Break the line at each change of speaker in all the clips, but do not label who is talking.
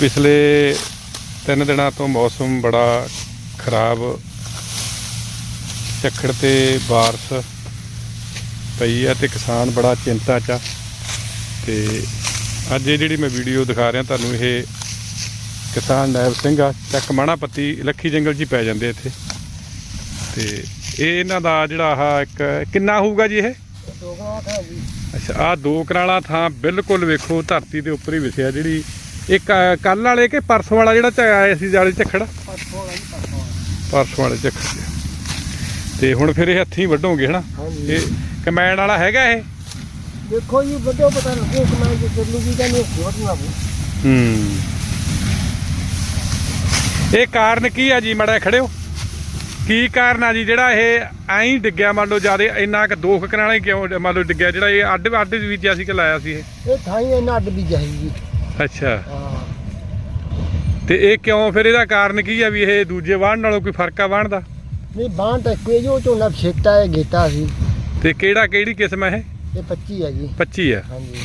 ਪਿਛਲੇ ਤਿੰਨ ਦਿਨਾਂ ਤੋਂ ਮੌਸਮ ਬੜਾ ਖਰਾਬ। ਝੱਖੜ ਤੇ ਬਾਰਿਸ਼ ਪਈ ਆ ਤੇ ਕਿਸਾਨ ਬੜਾ ਚਿੰਤਾ 'ਚ ਆ। ਤੇ ਅੱਜ ਇਹ ਜਿਹੜੀ ਮੈਂ ਵੀਡੀਓ ਦਿਖਾ ਰਿਹਾ ਤੁਹਾਨੂੰ ਇਹ ਕਿਸਾਨ ਨੈਬ ਸਿੰਘ ਆ ਚੱਕ ਮਾਣਾ ਪੱਤੀ ਲੱਖੀ ਜੰਗਲ 'ਚ ਪੈ ਜਾਂਦੇ ਇੱਥੇ। ਤੇ ਇਹ ਇਹਨਾਂ ਦਾ ਜਿਹੜਾ ਆਹ ਇੱਕ ਕਿੰਨਾ ਹੋਊਗਾ ਜੀ ਇਹ? ਅੱਛਾ ਆ ਦੋ ਕਰਾਲਾ ਥਾਂ ਬਿਲਕੁਲ ਵੇਖੋ ਧਰਤੀ ਦੇ ਉੱਪਰ ਹੀ ਵਿਸਿਆ ਜਿਹੜੀ ਇੱਕ ਕੱਲ ਵਾਲੇ ਕਿ ਪਰਸੋਂ ਵਾਲਾ ਜਿਹੜਾ ਆਇਆ ਸੀ ਜਾਲੇ ਝੱਖੜ?
ਪਰਸੋਂ ਵਾਲਾ ਜੀ ਪਰਸੋਂ
ਪਰਸੋਂ ਵਾਲੇ ਝੱਖੜ ਜਿਹਾ। ਤੇ ਹੁਣ ਫਿਰ ਇਹ ਹੱਥੀਂ ਵੱਢੋਗੇ ਹਨਾ? ਇਹ ਕਮੈਨ ਵਾਲਾ ਹੈਗਾ ਇਹ?
ਦੇਖੋ ਜੀ ਵੱਡੋ ਪਤਾ ਲੱਗੂ ਕਿ ਮੈਂ ਜੇ ਚੱਲੂਗੀ ਤਾਂ ਨਹੀਂ ਬੂ
ਹੂੰ। ਇਹ ਕਾਰਨ ਕੀ ਆ ਜੀ ਮੜਾ ਖੜਿਓ? ਕੀ ਕਾਰਨ ਆ ਜੀ ਜਿਹੜਾ ਇਹ ਐਂ ਡਿੱਗਿਆ ਮੰਨ ਲਓ ਜਿਆਦੇ ਇੰਨਾ ਕਿ ਦੋ ਕੁ ਕਨਾਲਾਂ ਹੀ ਕਿਉਂ ਮੰਨ ਲਓ ਡਿੱਗਿਆ ਜਿਹੜਾ ਇਹ ਅੱਡ ਅੱਡ ਬੀਜਿਆ ਸੀ ਕਿ ਲਾਇਆ ਸੀ ਇਹ?
ਇਹ ਥਾਈ ਇਹਨਾਂ ਅੱਡ ਵੀ ਜਾਈ ਜੀ।
ਅੱਛਾ।
ਹਾਂ।
ਤੇ ਇਹ ਕਿਉਂ ਫਿਰ ਇਹਦਾ ਕਾਰਨ ਕੀ ਆ ਵੀ ਇਹ ਦੂਜੇ ਵਾਹਣ ਨਾਲੋਂ ਕੋਈ ਫ਼ਰਕ ਆ ਵਾਹਣ ਦਾ?
ਨਹੀਂ ਬਾਂਹ ਤਾਂ ਕੋਈ ਜੋ ਝੋਨਾ ਛੇਕਤਾ ਹੈ ਗੇਤਾ ਸੀ।
ਤੇ ਕਿਹੜਾ ਕਿਹੜੀ ਕਿਸਮ ਹੈ ਇਹ?
ਇਹ 25 ਹੈ ਜੀ।
25 ਆ।
ਹਾਂਜੀ।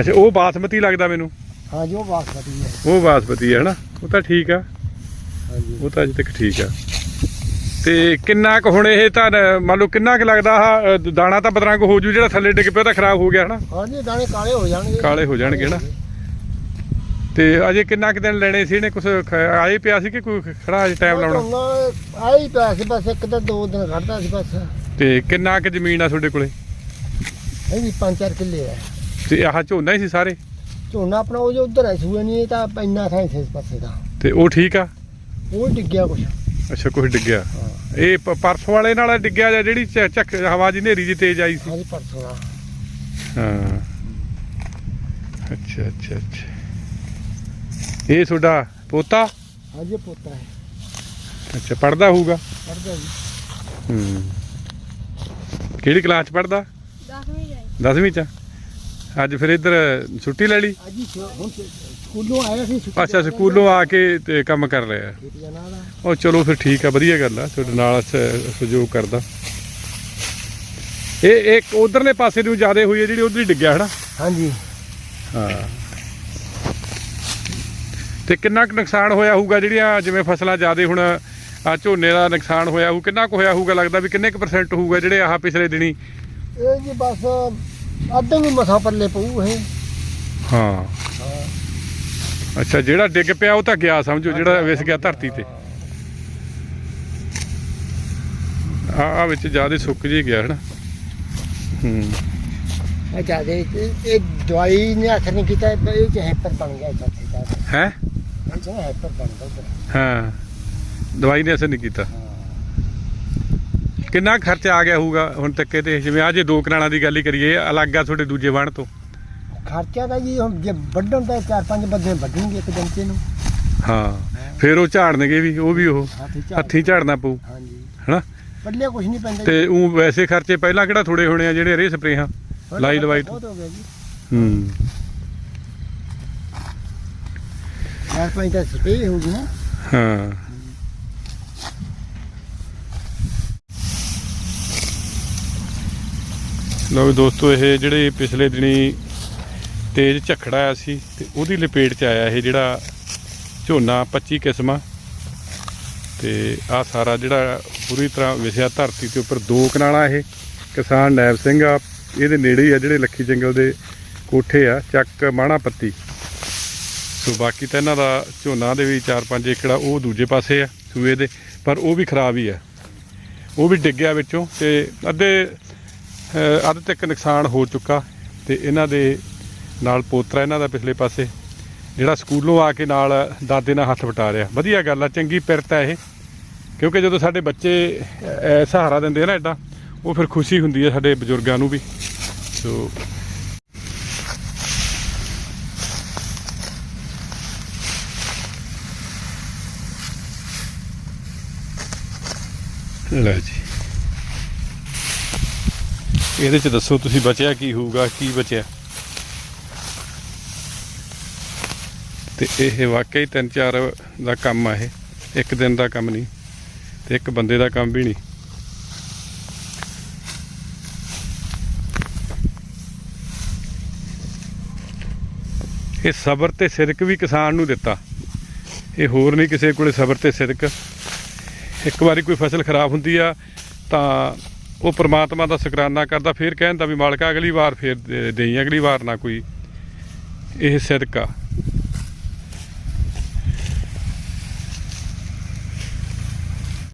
ਅੱਛਾ ਉਹ ਬਾਸਮਤੀ ਲੱਗਦਾ ਮੈਨੂੰ।
ਹਾਂ ਜੋ ਬਾਸਮਤੀ ਹੈ
ਉਹ ਬਾਸਮਤੀ ਹੈ ਹਨਾ? ਉਹ ਤਾਂ ਠੀਕ ਆ।
ਹਾਂਜੀ।
ਉਹ ਤਾਂ ਅਜੇ ਤੱਕ ਠੀਕ ਆ। ਤੇ ਕਿੰਨਾ ਕੁ ਹੁਣ ਇਹ ਤਾਂ ਮੰਨ ਲਓ ਕਿੰਨਾ ਕੁ ਲੱਗਦਾ ਆ ਦਾਣਾ ਤਾਂ ਬਦਰੰਗ ਹੋ ਜੂ ਜਿਹੜਾ ਥੱਲੇ ਡਿੱਗ ਪਿਆ ਤਾਂ ਖਰਾਬ ਹੋ ਗਿਆ ਹਨਾ?
ਹਾਂਜੀ ਦਾਣੇ ਕਾਲੇ ਹੋ ਜਾਣਗੇ।
ਕਾਲੇ ਹੋ ਜਾਣਗੇ ਨਾ। ਤੇ ਅਜੇ ਕਿੰਨਾ ਕੁ ਦਿਨ ਲੈਣੇ ਸੀ ਇਹਨੇ? ਕੁਝ ਆਏ ਪਿਆ ਸੀ ਕਿ ਕੋਈ ਖੜਾ ਅਜੇ ਟਾਈਮ ਲਾਉਣਾ?
ਆਈ ਪਿਆ ਸੀ ਬਸ ਇੱਕ ਤਾਂ ਦੋ ਦਿਨ ਖੜਦਾ ਸੀ ਬਸ।
ਤੇ ਕਿੰਨਾ ਕੁ ਜ਼ਮੀਨ ਆ ਤੁਹਾਡੇ ਕੋਲੇ?
ਇਹ ਵੀ 5-4 ਕਿੱਲੇ ਹੈ
ਤੇ ਆਹ ਝੋਨਾ ਹੀ ਸੀ ਸਾਰੇ?
ਝੋਨਾ ਆਪਣਾ ਉਹ ਜੋ ਉਧਰ ਹੈ ਸੂਏ ਨਹੀਂ ਇਹ ਤਾਂ ਇੰਨਾ ਥਾਂ ਸੀ ਇਸ ਪਾਸੇ ਦਾ।
ਤੇ ਉਹ ਠੀਕ ਆ?
ਉਹ ਡਿੱਗਿਆ ਕੁਛ।
ਅੱਛਾ ਕੁਝ ਡਿੱਗਿਆ? ਇਹ ਪ- ਪਰਸੋਂ ਵਾਲੇ ਨਾਲ ਡਿੱਗਿਆ ਜਾਂ ਜਿਹੜੀ ਚ- ਝੱਖ ਹਵਾ ਜੀ ਨੇਰੀ ਜੀ ਤੇਜ਼ ਆਈ ਸੀ?
ਹਾਂਜੀ ਪਰਸੋਂ ਦਾ
ਹਾਂ। ਅੱਛਾ ਅੱਛਾ ਅੱਛਾ। ਇਹ ਤੁਹਾਡਾ ਪੋਤਾ?
ਹਾਂਜੀ ਪੋਤਾ ਹੈ।
ਅੱਛਾ ਪੜਦਾ ਹੋਊਗਾ?
ਪੜਦਾ ਜੀ।
ਹੂੰ। ਕਿਹੜੀ ਕਲਾਸ ਚ ਪੜਦਾ
ਦਸਵੀਂ ਜਾਈ
10ਵੀਂ ਚ? ਅੱਜ ਫਿਰ ਇੱਧਰ ਛੁੱਟੀ ਲੈ ਲਈ?
ਅੱਜ ਹੀ ਸ- ਹੁਣ ਸ- ਸਕੂਲੋਂ ਆਇਆ ਸੀ ਛੁੱਟੀ
ਅੱਛਾ ਸਕੂਲੋਂ ਆ ਕੇ ਤੇ ਕੰਮ ਕਰ ਰਿਹਾ
ਛੁੱਟੀਆਂ ਨਾਲ ਆ।
ਉਹ ਚਲੋ ਫਿਰ ਠੀਕ ਆ ਵਧੀਆ ਗੱਲ ਆ ਤੁਹਾਡੇ ਨਾਲ ਸ- ਸਹਿਯੋਗ ਕਰਦਾ। ਇਹ ਇੱਕ ਉਧਰਲੇ ਪਾਸੇ ਨੂੰ ਜ਼ਿਆਦਾ ਹੋਈ ਹੈ ਜਿਹੜੀ ਉਧਰ ਹੀ ਡਿੱਗਿਆ ਹਨਾ?
ਹਾਂਜੀ।
ਹਾਂ। ਤੇ ਕਿੰਨਾ ਕੁ ਨੁਕਸਾਨ ਹੋਇਆ ਹੋਊਗਾ ਜਿਹੜੀਆਂ ਜਿਵੇਂ ਫਸਲਾਂ ਜ਼ਿਆਦੇ ਹੁਣ ਆ ਝੋਨੇ ਦਾ ਨੁਕਸਾਨ ਹੋਇਆ ਹੋਊ ਕਿੰਨਾ ਕੁ ਹੋਇਆ ਹੋਊਗਾ ਲੱਗਦਾ ਵੀ ਕਿੰਨੇ ਕੁ ਪਰਸੈਂਟ ਹੋਊਗਾ ਜਿਹੜੇ ਆਹ ਪਿਛਲੇ ਦਿਨੀ?
ਇਹ ਜੀ ਬਸ ਅੱਧੇ ਨੂੰ ਮਸਾ ਪੱਲੇ ਪਊ ਇਹ।
ਹਾਂ। ਅੱਛਾ ਜਿਹੜਾ ਡਿੱਗ ਪਿਆ ਉਹ ਤਾਂ ਗਿਆ ਸਮਝੋ ਜਿਹੜਾ ਵਿਸ ਗਿਆ ਧਰਤੀ ਤੇ। ਆ ਆ ਵਿੱਚ ਜ਼ਿਆਦੇ ਸੁੱਕ ਜੀ ਗਿਆ ਹਨਾ। ਹੂੰ।
ਇਹ ਜਿਆਦੇ ਇਹ ਦਵਾਈ ਨੇ ਅਸਰ ਨਹੀਂ ਕੀਤਾ ਇਹ ਚ ਹੈਪਰ ਬਣ ਗਿਆ ਇੱਥੇ ਦਾ
ਹੈ?
ਇਹ ਚ ਹੈਪਰ ਬਣ ਗਿਆ।
ਹਾਂ। ਦਵਾਈ ਨੇ ਅਸਰ ਨਹੀਂ ਕੀਤਾ। ਕਿੰਨਾ ਖਰਚਾ ਆ ਗਿਆ ਹੋਊਗਾ ਹੁਣ ਤੱਕ ਤੇ? ਜਿਵੇਂ ਆ ਜੇ ਦੋ ਕਨਾਲਾਂ ਦੀ ਗੱਲ ਹੀ ਕਰੀਏ ਅਲੱਗ ਆ ਤੁਹਾਡੇ ਦੂਜੇ ਵਣ ਤੋਂ।
ਖਰਚਾ ਤਾਂ ਜੀ ਹੁਣ ਜੇ ਵੱਢਣ ਤਾਂ ਚਾਰ ਪੰਜ ਬੰਦੇ ਵੱਢਣਗੇ ਇੱਕ ਦਿਨ ਚ ਨੂੰ।
ਹਾਂ ਫਿਰ ਉਹ ਝਾੜਨਗੇ ਵੀ ਉਹ ਵੀ ਉਹ
ਹੱਥੀ ਝਾੜ
ਹੱਥੀਂ ਝਾੜਨਾ ਪਊ।
ਹਾਂਜੀ।
ਹਨਾ?
ਪੱਲੇ ਕੁਝ ਨਹੀਂ ਪੈਂਦਾ
ਤੇ ਉਹ ਵੈਸੇ ਖਰਚੇ ਪਹਿਲਾਂ ਕਿਹੜਾ ਥੋੜੇ ਹੋਣੇ ਆ ਜਿਹੜੇ ਰੇ ਸਪਰੇਹਾਂ
ਜੀ।
ਲਾਈ ਲਵਾਈ ਤੋਂ।
ਬਹੁਤ ਹੋ ਗਿਆ ਜੀ।
ਹੂੰ।
ਚਾਰ ਪੰਜ ਤਾਂ ਸਪੇ ਹੋਊਗੀ ਨਾ।
ਹਾਂ। ਲਓ ਦੋਸਤੋ, ਇਹ ਜਿਹੜੇ ਪਿਛਲੇ ਦਿਨੀ ਤੇਜ਼ ਝੱਖੜ ਆਇਆ ਸੀ ਤੇ ਉਹਦੀ ਲਪੇਟ 'ਚ ਆਇਆ ਇਹ ਜਿਹੜਾ ਝੋਨਾ 25 ਕਿਸਮਾਂ। ਤੇ ਆ ਸਾਰਾ ਜਿਹੜਾ ਪੂਰੀ ਤਰ੍ਹਾਂ ਵਿਸਿਆ ਧਰਤੀ ਦੇ ਉੱਪਰ ਦੋ ਕਨਾਲਾਂ ਇਹ। ਕਿਸਾਨ ਨੈਬ ਸਿੰਘ ਆ, ਇਹਦੇ ਨੇੜੇ ਹੀ ਆ ਜਿਹੜੇ ਲੱਖੀ ਜੰਗਲ ਦੇ ਕੋਠੇ ਆ, ਚੱਕ ਮਾਣਾ ਪੱਤੀ। ਸੋ ਬਾਕੀ ਤਾਂ ਇਹਨਾਂ ਦਾ ਝੋਨਾ ਦੇ ਵੀ 4-5 ਏਕੜ ਆ, ਉਹ ਦੂਜੇ ਪਾਸੇ ਆ ਸੂਏ ਦੇ, ਪਰ ਉਹ ਵੀ ਖਰਾਬ ਹੀ ਆ। ਉਹ ਵੀ ਡਿੱਗਿਆ ਵਿੱਚੋਂ ਤੇ ਅੱਧੇ ਅੱਧ ਤੱਕ ਨੁਕਸਾਨ ਹੋ ਚੁੱਕਾ ਤੇ ਇਹਨਾਂ ਦੇ ਨਾਲ ਪੋਤਰਾ ਇਹਨਾਂ ਦਾ ਪਿਛਲੇ ਪਾਸੇ, ਜਿਹੜਾ ਸਕੂਲੋਂ ਆ ਕੇ ਨਾਲ ਦਾਦੇ ਨਾਲ ਹੱਥ ਵਟਾ ਰਿਹਾ। ਵਧੀਆ ਗੱਲ ਆ, ਚੰਗੀ ਪਿਰਤ ਆ ਇਹ, ਕਿਉਂਕਿ ਜਦੋਂ ਸਾਡੇ ਬੱਚੇ ਸਹਾਰਾ ਦਿੰਦੇ ਆ ਨਾ ਐਡਾ ਉਹ ਫਿਰ ਖੁਸ਼ੀ ਹੁੰਦੀ ਹੈ ਸਾਡੇ ਬਜ਼ੁਰਗਾਂ ਨੂੰ ਵੀ। ਸੋ ਲੈ ਜੀ। ਇਹਦੇ ਚ ਦੱਸੋ ਤੁਸੀਂ ਬਚਿਆ ਕੀ ਹੋਊਗਾ, ਕੀ ਬਚਿਆ? ਤੇ ਇਹ ਵਾਕਈ ਤਿੰਨ ਚਾਰ ਦਾ ਕੰਮ ਆ ਇਹ। ਇੱਕ ਦਿਨ ਦਾ ਕੰਮ ਨਹੀਂ, ਤੇ ਇੱਕ ਬੰਦੇ ਦਾ ਕੰਮ ਵੀ ਨਹੀਂ। ਇਹ ਸਬਰ ਤੇ ਸਿਦਕ ਵੀ ਕਿਸਾਨ ਨੂੰ ਦਿੱਤਾ। ਇਹ ਹੋਰ ਨਹੀਂ ਕਿਸੇ ਕੋਲੇ ਸਬਰ ਤੇ ਸਿਦਕ ਇੱਕ ਵਾਰੀ ਕੋਈ ਫਸਲ ਖਰਾਬ ਹੁੰਦੀ ਆ, ਤਾਂ ਉਹ ਪ੍ਰਮਾਤਮਾ ਦਾ ਸ਼ੁਕਰਾਨਾ ਕਰਦਾ, ਫਿਰ ਕਹਿੰਦਾ ਵੀ, ਮਾਲਕਾ, ਅਗਲੀ ਵਾਰ ਫਿਰ ਦੇ- ਦੇਈ, ਅਗਲੀ ਵਾਰ ਨਾ ਕੋਈ ਇਹ ਸਿਦਕ।